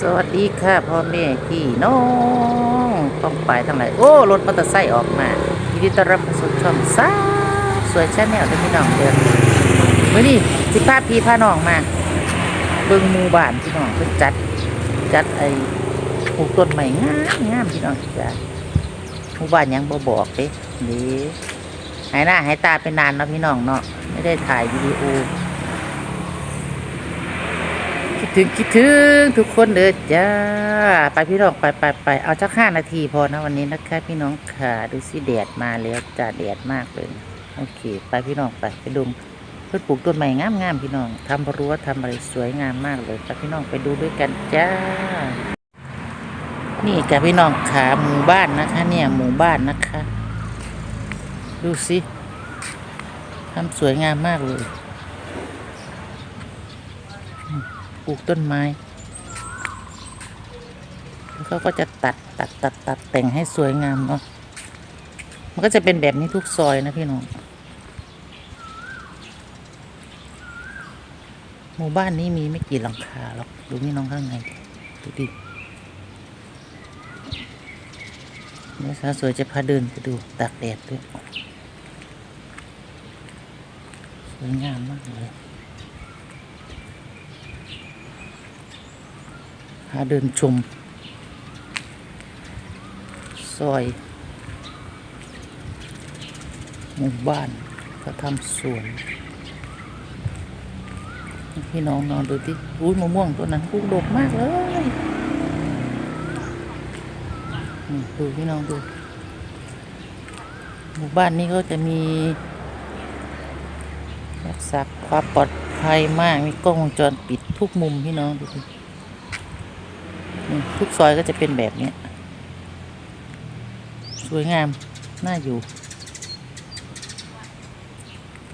สวัสดีค่ะพ่อแม่พี่น้องต้องไปทางไหนโอ้ รถมอเตอร์ไซค์ออกมายินดีต้อนรับสู่ช่องสาวสวยชาแนลด้วยพี่น้องเดินมื่อนี้สิพาพี่พาน้องมา เบิ่งหมู่บ้านพี่น้องเพิ่นจัด จัดไอ้ปลูกต้นใหม่งามงามพี่น้องจ้ะหมู่บ้านยังบ่บอกเด้นี่หายหน้าหายตาไปนานเนาะพี่น้องเนาะไม่ได้ถ่ายวิดีโอ คิด ถึงคิดถึงทุกคนเด้อจ้า ไปพี่น้องไปไปไปเอาจักห้านาทีพอนะวันนี้นะคะพี่น้องค่ะดูสิแดดมาแล้วจ้าแดดมากเลยโอเค ไปพี่น้องไปไปดูเพื่อปลูกต้นไม้งามๆพี่น้องทำรั้วทำอะไรสวยงามมากเลยไปพี่น้องไปดูด้วยกันจ้า นี่กับพี่น้องขาหมู่บ้านนะคะ เนี่ยหมู่บ้านนะคะ ดูสิทำสวยงามมากเลย ป ลูกต้นไม้แล้วเขาก็จะตัดตัดตัดตัดแต่งให้สวยงามเนาะมันก็จะเป็นแบบนี้ทุกซอยนะพี่น้องหมู่บ้านนี้มีไม่กี่หลังคาหรอกดูพี่น้องข้างในดิดูดิเดี๋ยวสาวสวยจะพาเดินไปดูตากแดดด้วยสวยงามมากเลย พาเดินชม ซอย หมู่บ้านเขาทำสวนพี่น้องนอนดูที่อุ้ยมะม่วงตัวนั้นลูกดกมากเลยดูพี่น้องดู หมู่บ้านนี้เขาจะมีรักษาความปลอดภัยมาก มีกล้องวงจรปิดทุกมุมพี่น้องดูดิ ทุกซอยก็จะเป็นแบบนี้สวยงาม น่าอยู่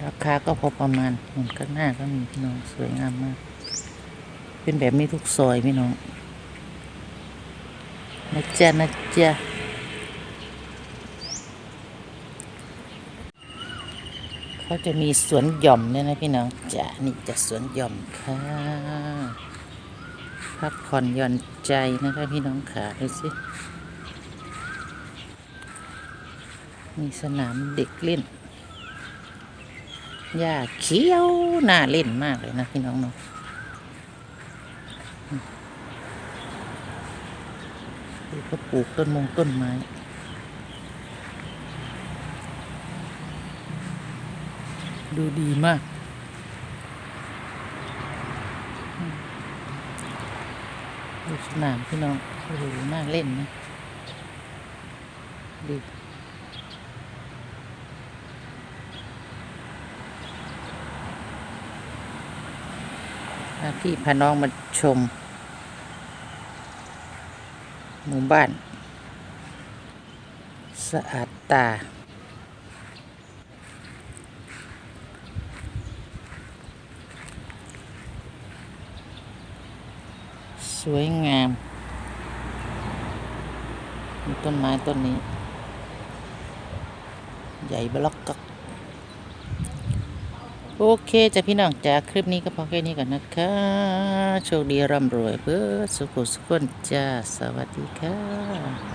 ราคาก็พอประมาณเหมือนข้างหน้าก็มีพี่น้องสวยงามมาก เป็นแบบนี้ทุกซอยพี่น้องนะจ๊ะนะจ๊ะเขาจะมีสวนหย่อมเนี่ยนะพี่น้องจ้ะนี่จะสวนหย่อมค่ะ พักผ่อนหย่อนใจนะคะพี่น้องขาดูสิ มีสนามเด็กเล่นหญ้าเขียวน่าเล่นมากเลยนะพี่น้องเนาะดูเขาปลูกต้นมงต้นไม้ดูดีมาก ดูสนามพี่น้องโอ้โหน่าเล่นนะดีพาพี่พาน้องมาชม หมู่บ้าน สะอาดตา สวยงาม ต้นไม้ต้นนี้ ใหญ่บล็อกกักโอเคจ้ะพี่น้องจ้าคลิปนี้ก็พอแค่นี้ก่อนนะคะ โชคดีร่ำรวยเพื่อสุขสุขคนจ้า สวัสดีค่ะ